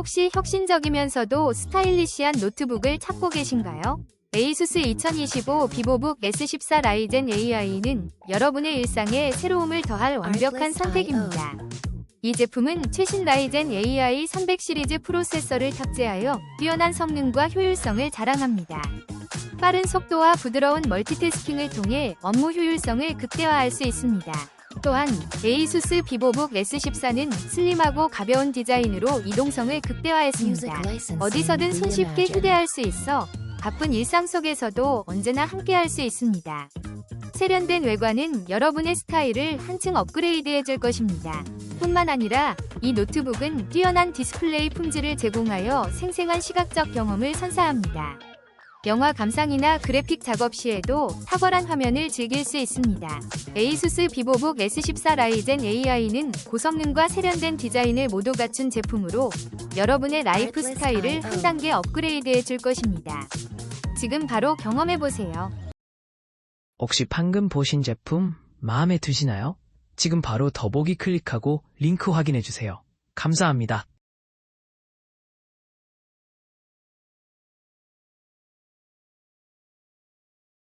혹시 혁신적이면서도 스타일리시한 노트북을 찾고 계신가요? 에이수스 2025 비보북 S14 라이젠 AI는 여러분의 일상에 새로움을 더할 완벽한 선택입니다. 이 제품은 최신 라이젠 AI 300 시리즈 프로세서를 탑재하여 뛰어난 성능과 효율성을 자랑합니다. 빠른 속도와 부드러운 멀티태스킹을 통해 업무 효율성을 극대화할 수 있습니다. 또한 에이수스 비보북 S14는 슬림하고 가벼운 디자인으로 이동성을 극대화했습니다. 어디서든 손쉽게 휴대할 수 있어 바쁜 일상 속에서도 언제나 함께할 수 있습니다. 세련된 외관은 여러분의 스타일을 한층 업그레이드해 줄 것입니다. 뿐만 아니라 이 노트북은 뛰어난 디스플레이 품질을 제공하여 생생한 시각적 경험을 선사합니다. 영화 감상이나 그래픽 작업 시에도 탁월한 화면을 즐길 수 있습니다. 에이수스 비보북 S14 라이젠 AI는 고성능과 세련된 디자인을 모두 갖춘 제품으로 여러분의 라이프 스타일을 한 단계 업그레이드해 줄 것입니다. 지금 바로 경험해 보세요. 혹시 방금 보신 제품 마음에 드시나요? 지금 바로 더보기 클릭하고 링크 확인해 주세요. 감사합니다.